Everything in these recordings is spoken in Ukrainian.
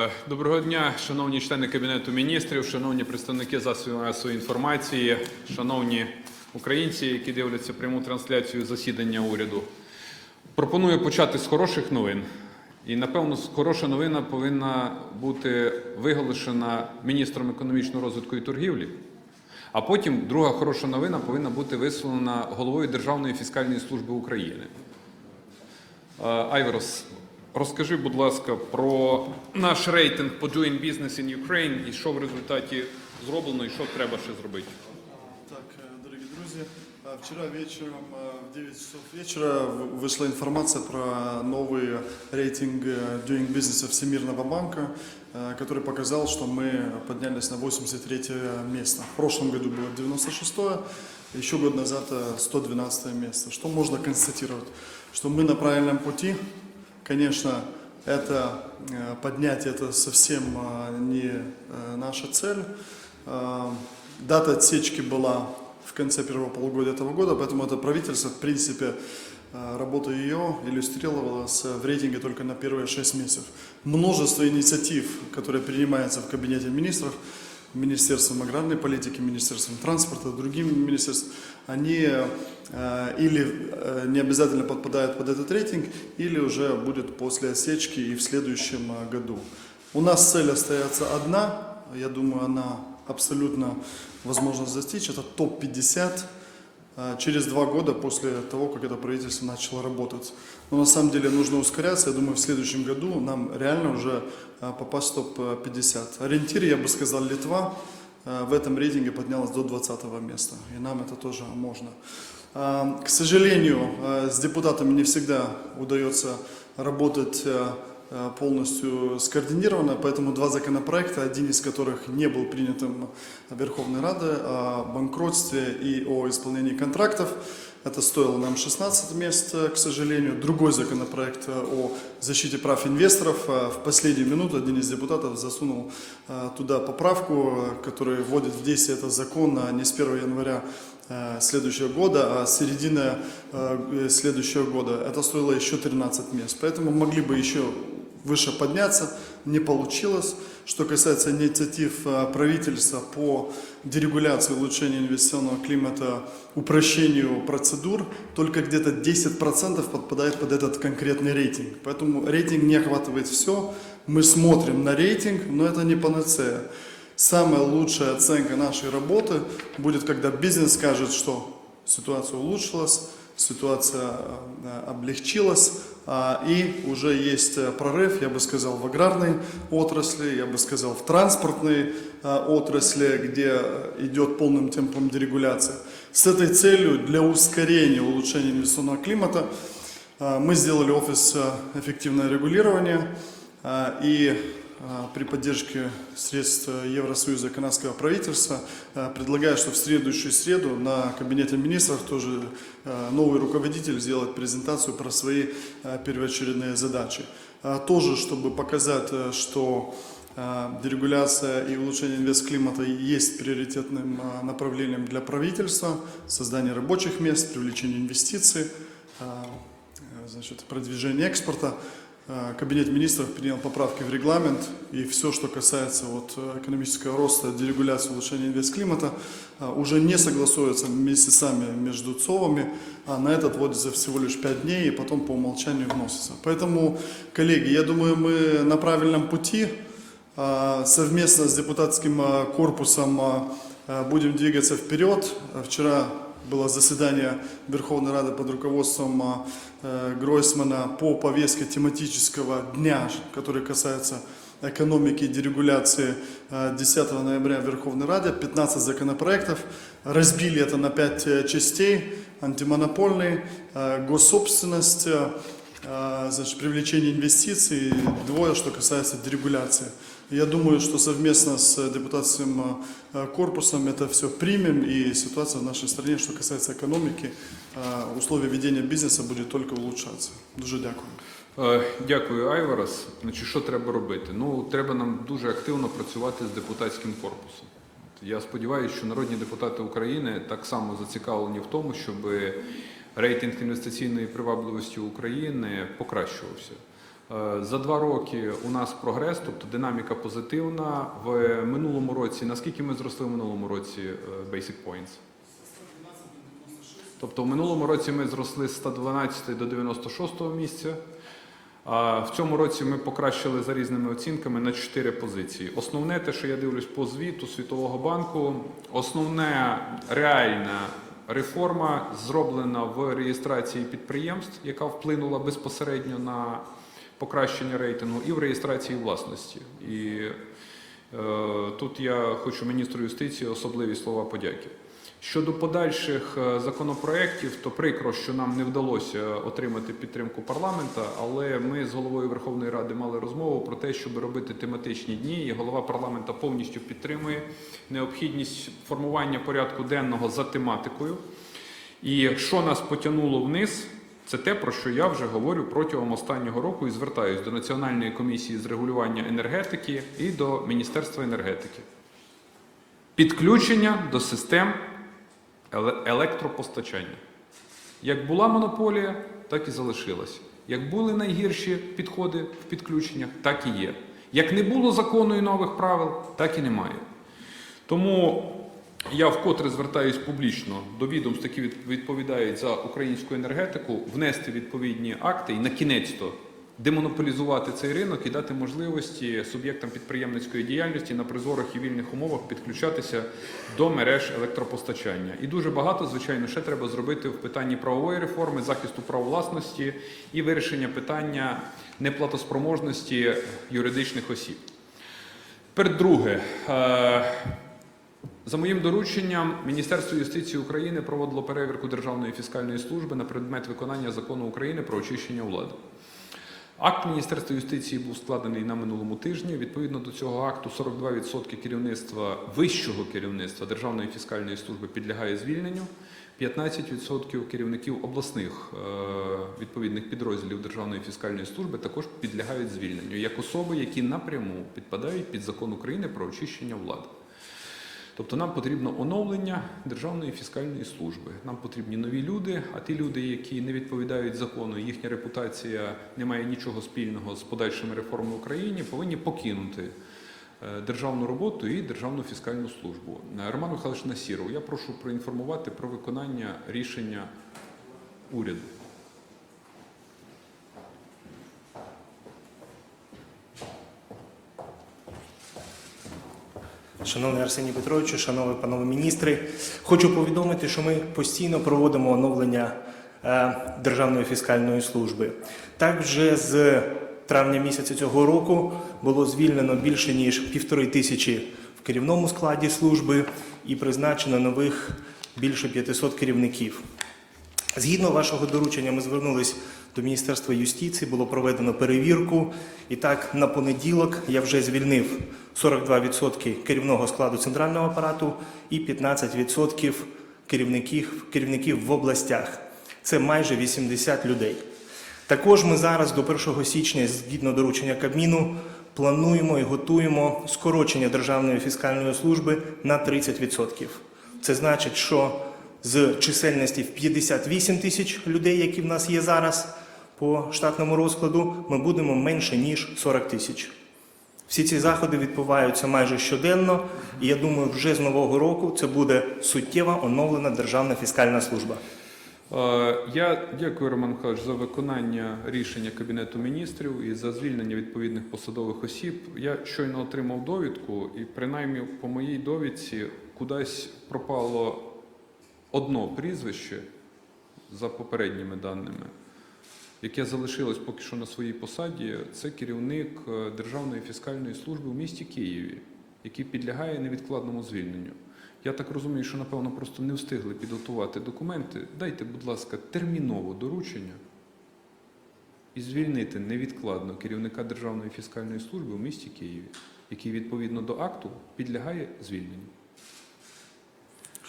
Е, Доброго дня, шановні члени Кабінету міністрів, шановні представники засобів масової інформації, шановні українці, які дивляться пряму трансляцію засідання уряду. Пропоную почати з хороших новин. І, напевно, хороша новина повинна бути виголошена міністром економічного розвитку і торгівлі. А потім друга хороша новина повинна бути висловлена головою Державної фіскальної служби України. Е, Айверос, розкажи, будь ласка, про наш рейтинг по Doing Business in Ukraine і що в результаті зроблено, і що треба ще зробити. Так, э, дорогие друзья, а, вчера вечером э, в 9 часов вечера в- вышла информация про новый рейтинг э, Doing Business Всемирного банка, э, который показал, что мы поднялись на 83 место. В прошлом году было 96 еще год назад э, 112 место. Что можно констатировать? Что мы на правильном пути. Конечно, это э, поднятие это совсем э, не э, наша цель. Э, Дата отсечки была в конце первого полугодия этого года, поэтому это правительство, в принципе, э, работа ее иллюстрировалась в рейтинге только на первые шесть месяцев. Множество инициатив, которые принимаются в кабинете министров, Министерством аграрной политики, Министерством транспорта, другими министерствами, они э, или э, не обязательно подпадают под этот рейтинг, или уже будет после осечки и в следующем э, году. У нас цель остается одна, я думаю, она абсолютно возможно достичь, это топ-50 э, через два года после того, как это правительство начало работать. Но на самом деле нужно ускоряться. Я думаю, в следующем году нам реально уже э, попасть в топ-50. Ориентир, я бы сказал, Литва э, в этом рейтинге поднялась до 20 места. И нам это тоже можно. А, К сожалению, с депутатами не всегда удается работать полностью скоординировано, поэтому два законопроекта, один из которых не был принятым Верховной Радой, о банкротстве и о исполнении контрактов. Это стоило нам 16 мест, э, к сожалению. Другой законопроект э, о защите прав инвесторов. э, В последнюю минуту один из депутатов засунул э, туда поправку, э, которая вводит в действие этот закон а не с 1 января э, следующего года, а с середины э, следующего года. Это стоило еще 13 мест. Поэтому могли бы еще выше подняться, не получилось. Что касается инициатив э, правительства по дерегуляции, улучшению инвестиционного климата, упрощению процедур, только где-то 10% подпадает под этот конкретный рейтинг. Поэтому рейтинг не охватывает все. Мы смотрим на рейтинг, но это не панацея. Самая лучшая оценка нашей работы будет, когда бизнес скажет, что ситуация улучшилась, ситуация э, облегчилась, а, и уже есть э, прорыв, я бы сказал, в аграрной отрасли, я бы сказал, в транспортной э, отрасли, где э, идет полным темпом дерегуляция. С этой целью для ускорения улучшения инвестиционного климата э, мы сделали офис э, эффективное регулирование э, и а, при поддержке средств Евросоюза и канадского правительства а, предлагаю, что в следующую среду на Кабинете министров тоже а, новый руководитель сделает презентацию про свои а, первоочередные задачи. А, Тоже, чтобы показать, что а, дерегуляция и улучшение инвестклимата есть приоритетным а, направлением для правительства, создание рабочих мест, привлечение инвестиций, а, значит, продвижение экспорта. Э, Кабинет министров принял поправки в регламент, и все, что касается вот, э, экономического роста, дерегуляции, улучшения инвестклимата, э, уже не согласуется месяцами между ЦОВами, а на это отводится всего лишь 5 дней, и потом по умолчанию вносится. Поэтому, коллеги, я думаю, мы на правильном пути. Совместно с депутатским корпусом будем двигаться вперед. Вчера было заседание Верховной Рады под руководством а, э, Гройсмана по повестке тематического дня, который касается экономики и дерегуляции э, 10 ноября в Верховной Раде. 15 законопроектов. Разбили это на 5 частей. Антимонопольный, э, госсобственность, э, а, значит, привлечение инвестиций, двое, что касается дерегуляции. Я думаю, что совместно с депутатским корпусом это все примем, и ситуация в нашей стране, что касается экономики, условия ведения бизнеса будет только улучшаться. Дуже дякую. Дякую, Айварас. Значить, що треба робити? Ну, треба нам дуже активно працювати з депутатським корпусом. Я сподіваюся, що народні депутати України так само зацікавлені в тому, щоб рейтинг інвестиційної привабливості України покращувався. Е, За два роки у нас прогрес, тобто динаміка позитивна. В минулому році, наскільки ми зросли в минулому році е, Basic Points? Тобто в минулому році ми зросли з 112 до 96 місця. А в цьому році ми покращили за різними оцінками на 4 позиції. Основне, те, що я дивлюсь по звіту Світового банку, основна реальна реформа зроблена в реєстрації підприємств, яка вплинула безпосередньо на покращення рейтингу, і в реєстрації власності. І е, тут я хочу міністру юстиції особливі слова подяки. Щодо подальших е, законопроєктів, то прикро, що нам не вдалося отримати підтримку парламента, але ми з головою Верховної Ради мали розмову про те, щоб робити тематичні дні, і голова парламента повністю підтримує необхідність формування порядку денного за тематикою. І що нас потягнуло вниз, це те, про що я вже говорю протягом останнього року і звертаюся до Національної комісії з регулювання енергетики і до Міністерства енергетики. Підключення до систем електропостачання. Як була монополія, так і залишилася. Як були найгірші підходи в підключеннях, так і є. Як не було закону і нових правил, так і немає. Тому я вкотре звертаюсь публічно до відомств, які відповідають за українську енергетику, внести відповідні акти і на кінець-то демонополізувати цей ринок і дати можливості суб'єктам підприємницької діяльності на прозорих і вільних умовах підключатися до мереж електропостачання. І дуже багато, звичайно, ще треба зробити в питанні правової реформи, захисту прав власності і вирішення питання неплатоспроможності юридичних осіб. Тепер друге. Е, За моїм дорученням, Міністерство юстиції України проводило перевірку Державної фіскальної служби на предмет виконання закону України про очищення влади. Акт Міністерства юстиції був складений на минулому тижні. Відповідно до цього акту, 42% керівництва вищого керівництва Державної фіскальної служби підлягає звільненню. 15% керівників обласних е, відповідних підрозділів Державної фіскальної служби також підлягають звільненню як особи, які напряму підпадають під закон України про очищення влади. Тобто нам потрібно оновлення Державної фіскальної служби. Нам потрібні нові люди, а ті люди, які не відповідають закону, їхня репутація не має нічого спільного з подальшими реформами в Україні, повинні покинути е, державну роботу і Державну фіскальну службу. Е, Роман Михайлович Насіров, я прошу проінформувати про виконання рішення уряду. Шановний Арсеній Петровичу, шановні панове міністри, хочу повідомити, що ми постійно проводимо оновлення е, Державної фіскальної служби. Так, вже з травня місяця цього року було звільнено більше ніж півтори тисячі в керівному складі служби і призначено нових більше 500 керівників. Згідно вашого доручення, ми звернулись до Міністерства юстиції, було проведено перевірку. І так, на понеділок я вже звільнив 42% керівного складу центрального апарату і 15% керівників, керівників в областях. Це майже 80 людей. Також ми зараз до 1 січня, згідно доручення Кабміну, плануємо і готуємо скорочення Державної фіскальної служби на 30%. Це значить, що з чисельності в 58 тисяч людей, які в нас є зараз по штатному розкладу, ми будемо менше ніж 40 тисяч. Всі ці заходи відбуваються майже щоденно, і я думаю, вже з нового року це буде суттєво оновлена Державна фіскальна служба. Е, Я дякую, Роман Михайлович, за виконання рішення Кабінету міністрів і за звільнення відповідних посадових осіб. Я щойно отримав довідку, і принаймні по моїй довідці кудись пропало одно прізвище за попередніми даними, яке залишилось поки що на своїй посаді. Це керівник е, Державної фіскальної служби у місті Києві, який підлягає невідкладному звільненню. Я так розумію, що напевно просто не встигли підготувати документи. Дайте, будь ласка, терміново доручення і звільнити невідкладно керівника Державної фіскальної служби у місті Києві, який відповідно до акту підлягає звільненню.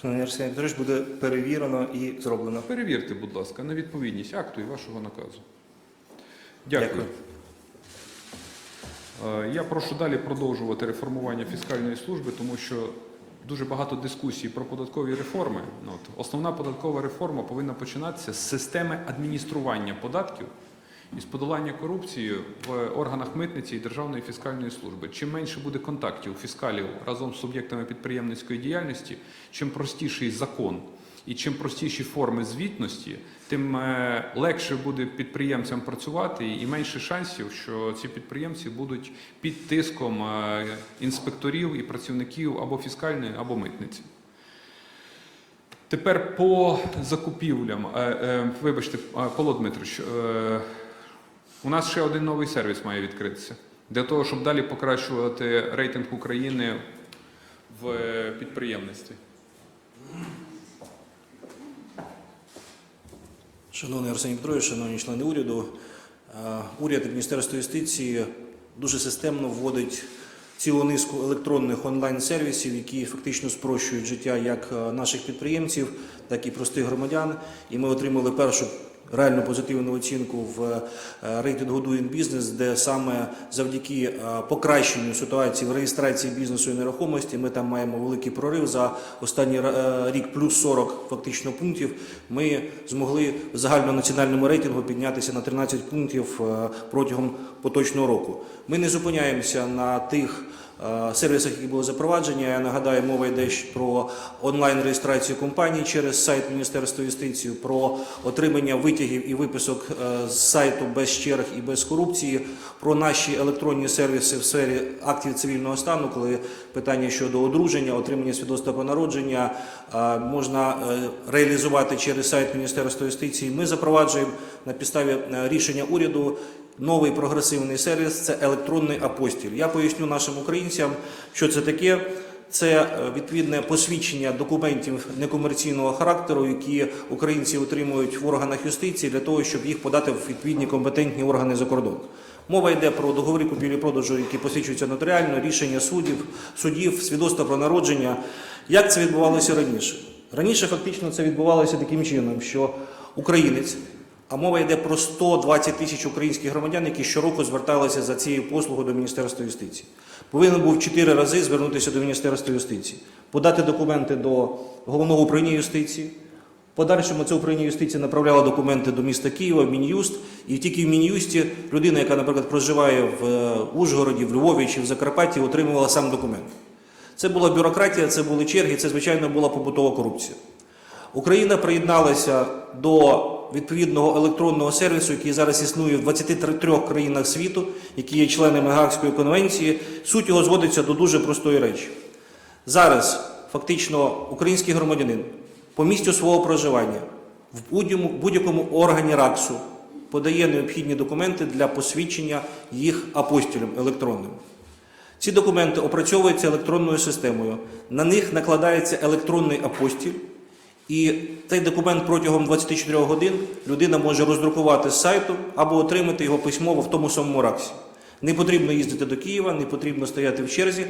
Шановний Арсеній Петрович, буде перевірено і зроблено. Перевірте, будь ласка, на відповідність акту і вашого наказу. Дякую. Дякую. Е, Я прошу далі продовжувати реформування фіскальної служби, тому що дуже багато дискусій про податкові реформи. Ну, основна податкова реформа повинна починатися з системи адміністрування податків із подолання корупції в органах митниці і Державної фіскальної служби. Чим менше буде контактів фіскалів разом з суб'єктами підприємницької діяльності, чим простіший закон і чим простіші форми звітності, тим е, легше буде підприємцям працювати і менше шансів, що ці підприємці будуть під тиском е, інспекторів і працівників або фіскальної, або митниці. Тепер по закупівлям. Е, Вибачте, Павло Дмитрович, у нас ще один новий сервіс має відкритися для того, щоб далі покращувати рейтинг України в е, підприємництві. Шановний Арсеній Петрович, шановні члени уряду, е, уряд і Міністерство юстиції дуже системно вводить цілу низку електронних онлайн-сервісів, які фактично спрощують життя як е, наших підприємців, так і простих громадян. І ми отримали першу реально позитивну оцінку в е, рейтингу Doing Business, де саме завдяки е, покращенню ситуації в реєстрації бізнесу і нерухомості ми там маємо великий прорив за останній е, рік плюс 40 фактично пунктів. Ми змогли в загальнонаціональному рейтингу піднятися на 13 пунктів протягом поточного року. Ми не зупиняємося на тих сервісах, які були запроваджені. Я нагадаю, мова йде про онлайн-реєстрацію компаній через сайт Міністерства юстиції, про отримання витягів і виписок е, з сайту без черг і без корупції, про наші електронні сервіси в сфері актів цивільного стану, коли питання щодо одруження, отримання свідоцтва про народження е, можна е, реалізувати через сайт Міністерства юстиції. Ми запроваджуємо на підставі е, рішення уряду новий прогресивний сервіс це електронний апостіль. Я поясню нашим українцям, що це таке. Це е, відповідне посвідчення документів некомерційного характеру, які українці отримують в органах юстиції для того, щоб їх подати в відповідні компетентні органи за кордон. Мова йде про договори купівлі-продажу, які посвідчуються нотаріально, рішення суддів, судів, свідоцтва про народження. Як це відбувалося раніше? Раніше фактично це відбувалося таким чином, що українець, а мова йде про 120 тисяч українських громадян, які щороку зверталися за цією послугою до Міністерства юстиції. Повинен був чотири рази звернутися до Міністерства юстиції, подати документи до головного управління юстиції. Подальшому це управління юстиції направляло документи до міста Києва, Мін'юст, і тільки в Мін'юсті людина, яка, наприклад, проживає в е, Ужгороді, в Львові чи в Закарпатті, отримувала сам документ. Це була бюрократія, це були черги, це, звичайно, була побутова корупція. Україна приєдналася до відповідного електронного сервісу, який зараз існує в 23 країнах світу, які є членами Гаагської конвенції. Суть його зводиться до дуже простої речі. Зараз фактично український громадянин по місцю свого проживання в будь-якому, органі РАКСу подає необхідні документи для посвідчення їх апостілем електронним. Ці документи опрацьовуються електронною системою. На них накладається електронний апостіль, і цей документ протягом 24 годин людина може роздрукувати з сайту або отримати його письмово в тому самому раксі. Не потрібно їздити до Києва, не потрібно стояти в черзі.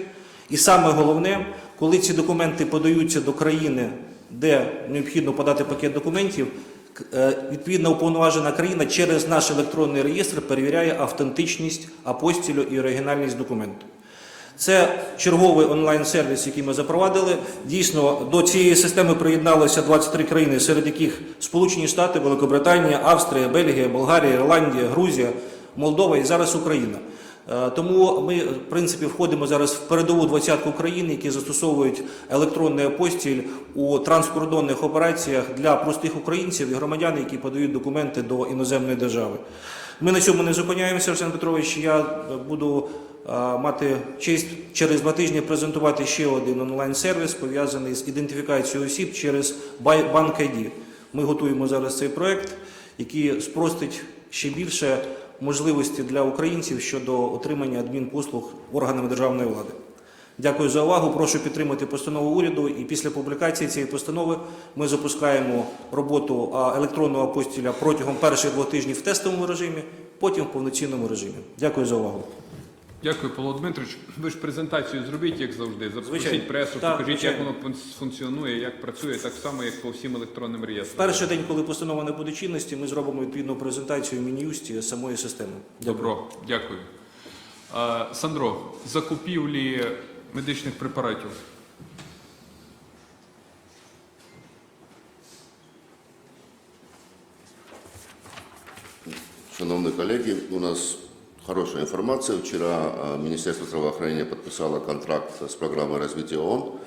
І саме головне, коли ці документи подаються до країни, де необхідно подати пакет документів, е, відповідна уповноважена країна через наш електронний реєстр перевіряє автентичність апостілю і оригінальність документу. Це черговий онлайн-сервіс, який ми запровадили. Дійсно, до цієї системи приєдналося 23 країни, серед яких Сполучені Штати, Великобританія, Австрія, Бельгія, Болгарія, Ірландія, Грузія, Молдова і зараз Україна. Е, Тому ми, в принципі, входимо зараз в передову двадцятку країн, які застосовують електронний апостіль у транскордонних операціях для простих українців і громадян, які подають документи до іноземної держави. Ми на цьому не зупиняємося, Арсен Петрович. Я буду мати честь через два тижні презентувати ще один онлайн-сервіс, пов'язаний з ідентифікацією осіб через банк ID. Ми готуємо зараз цей проект, який спростить ще більше можливості для українців щодо отримання адмінпослуг органами державної влади. Дякую за увагу. Прошу підтримати постанову уряду. І після публікації цієї постанови ми запускаємо роботу електронного апостіля протягом перших двох тижнів в тестовому режимі, потім в повноцінному режимі. Дякую за увагу. Дякую, Павло Дмитрович. Ви ж презентацію зробіть, як завжди. Запросіть Звичайно. пресу, Так, покажіть, як воно функціонує, як працює, так само, як по всім електронним реєстрам. Перший день, коли постанова не буде чинності, ми зробимо відповідну презентацію в Мін'юсті самої системи. Дякую. Добро, дякую. Е, Сандро, закупівлі медичних препаратів. Шановні колеги, у нас хорошая информация. Вчера э, Министерство здравоохранения подписало контракт с программой развития ООН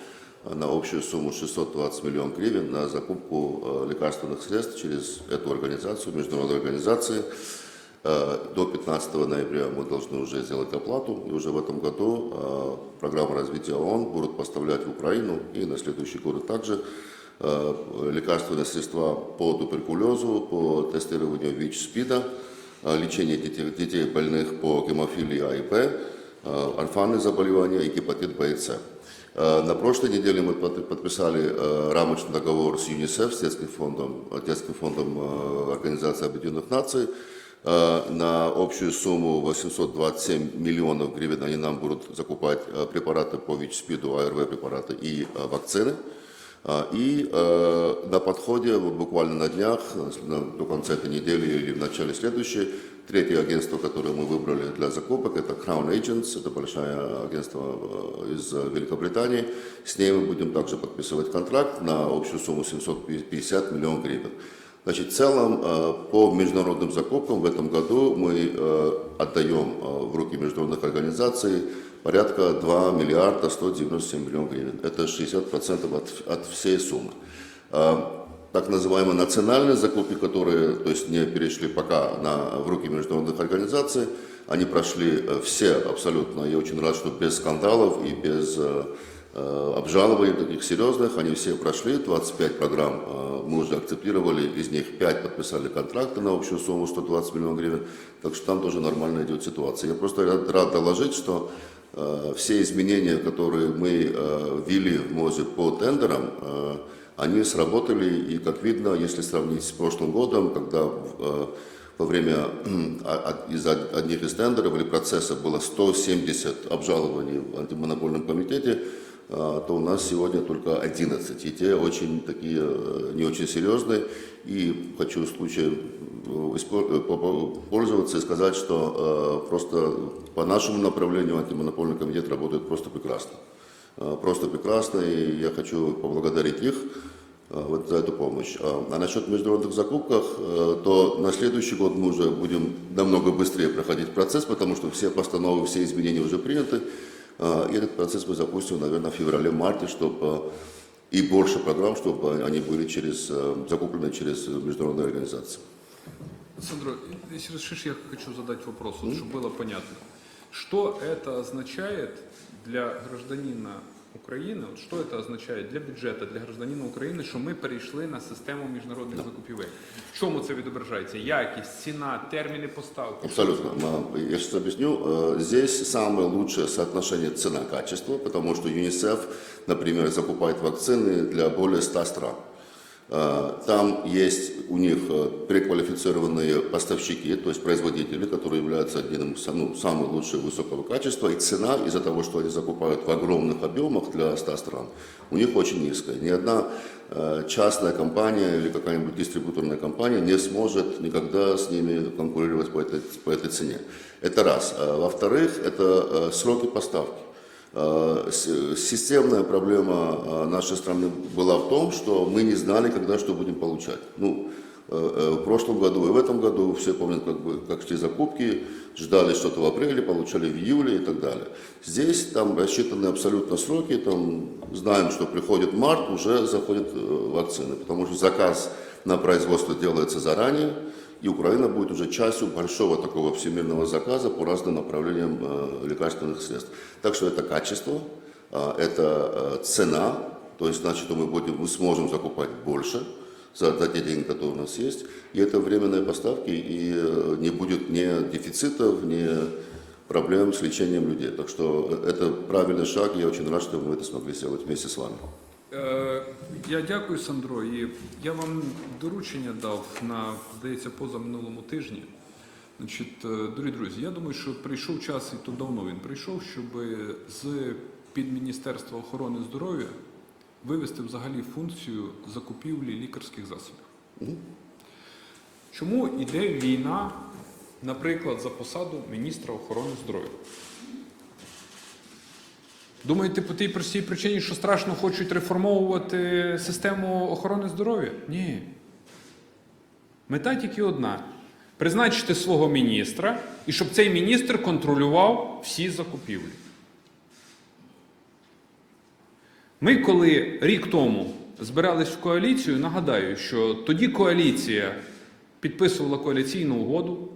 на общую сумму 620 миллионов гривен на закупку э, лекарственных средств через эту организацию, международную организацию. Э, До 15 ноября мы должны уже сделать оплату, и уже в этом году программа развития ООН будут поставлять в Украину и на следующий год также лекарственные средства по туберкулезу, по тестированию ВИЧ-СПИДа, лечение детей, детей больных по гемофилии А и Б, э, орфанные заболевания и гепатит Б и С. Э, На прошлой неделе мы под- подписали э, рамочный договор с ЮНИСЕФ, с детским фондом, э, детским фондом э, Организации Объединенных Наций, Э, на общую сумму 827 миллионов гривен они нам будут закупать э, препараты по ВИЧ-СПИДу, АРВ препараты и э, вакцины. А, И э, на подходе, буквально на днях, до конца этой недели или в начале следующей, третье агентство, которое мы выбрали для закупок, это Crown Agents, это большое агентство э, из Великобритании. С ней мы будем также подписывать контракт на общую сумму 750 миллионов гривен. Значит, в целом э, по международным закупкам в этом году мы отдаем в руки международных организаций порядка 2 миллиарда 197 миллионов гривен. Это 60% от, от всей суммы. Э, Так называемые национальные закупки, которые то есть, не перешли пока на, в руки международных организаций, они прошли э, все абсолютно. Я очень рад, что без скандалов и без э, э, обжалований таких серьезных, они все прошли, 25 программ мы уже акцептировали, из них 5 подписали контракты на общую сумму 120 миллионов гривен, так что там тоже нормально идет ситуация. Я просто рад, доложить, что все изменения, которые мы э, ввели в МОЗе по тендерам, э, они сработали, и как видно, если сравнить с прошлым годом, когда э, во время а- а- из од- одних из тендеров или процессов было 170 обжалований в антимонопольном комитете, то у нас сегодня только 11. И те очень такие э, не очень серьезные. И хочу случаем э, пользоваться и сказать, что э, просто по нашему направлению антимонопольный комитет работает просто прекрасно. Э, Просто прекрасно, и я хочу поблагодарить их вот за эту помощь. А а насчет международных закупках, то на следующий год мы уже будем намного быстрее проходить процесс, потому что все постановы, все изменения уже приняты. И этот процесс мы запустим, наверное, в феврале-марте, чтобы и больше программ, чтобы они были через, закуплены через международные организации. Сандро, если разрешишь, я хочу задать вопрос, вот, чтобы было понятно. Что это означает для гражданина України, от що це означає для бюджету, для гражданина України, що ми перейшли на систему міжнародних закупівель? В чому це відображається? Якість, ціна, терміни поставки? Абсолютно. Ма- Я сейчас объясню. Э, Здесь самое лучшее соотношение цена-качество, потому что ЮНИСЕФ, например, закупает вакцины для более 100 стран. Э, Там есть у них э, преквалифицированные поставщики, то есть производители, которые являются одним из ну, самых лучших высокого качества. И цена из-за того, что они закупают в огромных объемах для 100 стран, у них очень низкая. Ни одна э, частная компания или какая-нибудь дистрибуторная компания не сможет никогда с ними конкурировать по этой, по этой цене. Это раз. А Во-вторых, это э, сроки поставки. Э, с- Системная проблема э, нашей страны была в том, что мы не знали, когда что будем получать. Ну, э, э, в прошлом году и в этом году все помнят, как, бы, как шли закупки, ждали что-то в апреле, получали в июле и так далее. Здесь там рассчитаны абсолютно сроки, там знаем, что приходит март, уже заходят э, вакцины, потому что заказ на производство делается заранее, и Украина будет уже частью большого такого всемирного заказа по разным направлениям э, лекарственных средств. Так что это качество, а, это э, цена, то есть значит мы, будем, мы сможем закупать больше за, те деньги, которые у нас есть, и это временные поставки, и э, не будет ни дефицитов, ни проблем с лечением людей. Так что это правильный шаг, и я очень рад, что мы это смогли сделать вместе с вами. Я дякую, Сандро. І я вам доручення дав на, здається, позаминулому тижні. Значить, е, дорогі друзі, я думаю, що прийшов час, і то давно він прийшов, щоб з під Міністерства охорони здоров'я вивести взагалі функцію закупівлі лікарських засобів. Чому йде війна, наприклад, за посаду міністра охорони здоров'я? Думаєте, по тій простій причині, що страшно хочуть реформовувати систему охорони здоров'я? Ні. Мета тільки одна: Призначити свого міністра і щоб цей міністр контролював всі закупівлі. Ми, коли рік тому збирались в коаліцію, нагадаю, що тоді коаліція підписувала коаліційну угоду.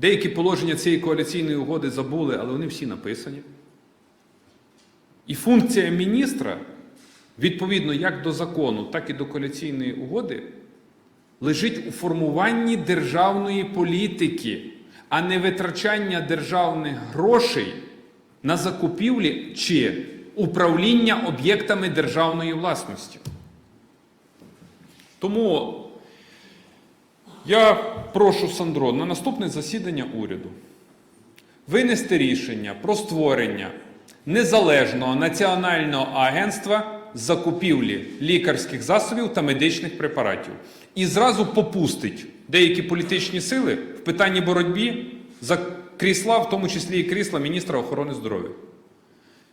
Деякі положення цієї коаліційної угоди забули, але вони всі написані. І функція міністра, відповідно як до закону, так і до коаліційної угоди, лежить у формуванні державної політики, а не витрачання державних грошей на закупівлі чи управління об'єктами державної власності. Тому я прошу Сандро на наступне засідання уряду винести рішення про створення незалежного національного агентства закупівлі лікарських засобів та медичних препаратів і зразу попустить деякі політичні сили в питанні боротьби за крісла, в тому числі і крісла міністра охорони здоров'я.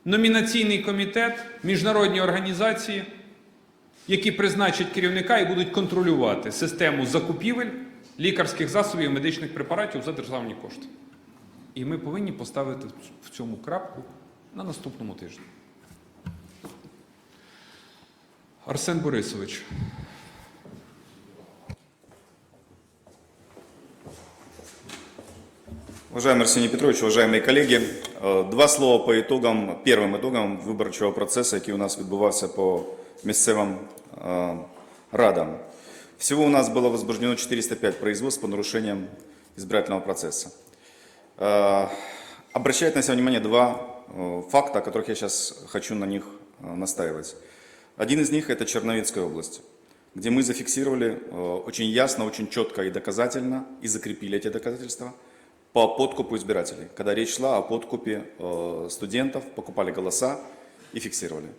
Номінаційний комітет, міжнародні організації, які призначать керівника і будуть контролювати систему закупівель лікарських засобів і медичних препаратів за державні кошти. І ми повинні поставити в цьому крапку на наступному тижні. Арсен Борисович. Уважаемый Арсений Петрович, уважаемые коллеги, е, два слова по итогам, первым итогам виборчого процесу, який у нас відбувався по місцевим е, радам. Всего у нас было возбуждено 405 производств по нарушениям избирательного процесса. Э, Обращает на себя внимание два э, факта, о которых я сейчас хочу на них э, настаивать. Один из них – это Черновецкая область, где мы зафиксировали э, очень ясно, очень четко и доказательно, и закрепили эти доказательства по подкупу избирателей. Когда речь шла о подкупе э, студентов, покупали голоса и фиксировали.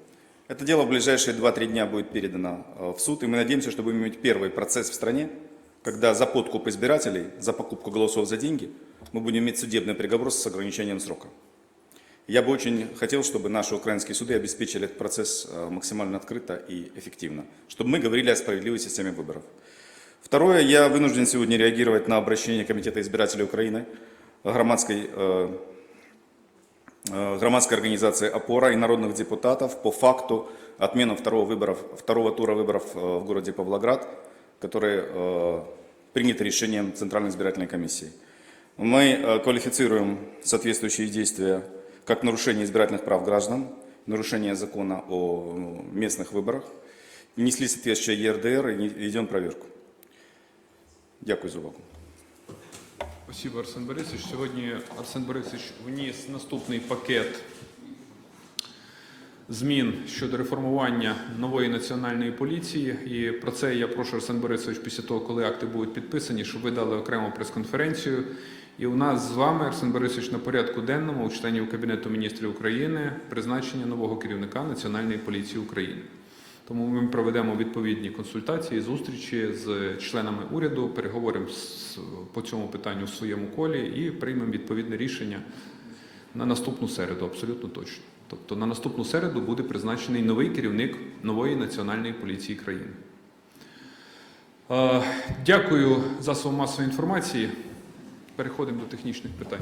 Это дело в ближайшие 2-3 дня будет передано э, в суд, и мы надеемся, что будем иметь первый процесс в стране, когда за подкуп избирателей, за покупку голосов за деньги, мы будем иметь судебный приговор с ограничением срока. Я бы очень хотел, чтобы наши украинские суды обеспечили этот процесс э, максимально открыто и эффективно, чтобы мы говорили о справедливой системе выборов. Второе, я вынужден сегодня реагировать на обращение Комитета избирателей Украины, громадской, э, громадской организации «Опора» и народных депутатов по факту отмены второго, выборов, второго тура выборов э, в городе Павлоград, которые э, приняты решением Центральной избирательной комиссии. Мы э, квалифицируем соответствующие действия как нарушение избирательных прав граждан, нарушение закона о ну, местных выборах, внесли соответствующее ЕРДР и не- ведем проверку. Дякую за увагу. Спасибо, Арсен Борисович. Сьогодні Арсен Борисович вніс наступний пакет змін щодо реформування нової національної поліції. І про це я прошу Арсен Борисович після того, коли акти будуть підписані, щоб ви дали окрему прес-конференцію. І у нас з вами, Арсен Борисович, на порядку денному у членів Кабінету міністрів України призначення нового керівника Національної поліції України. Тому ми проведемо відповідні консультації, зустрічі з членами уряду, переговоримо по цьому питанню в своєму колі і приймемо відповідне рішення на наступну середу, абсолютно точно. Тобто на наступну середу буде призначений новий керівник нової національної поліції країни. Е, Дякую за масової інформації. Переходимо до технічних питань.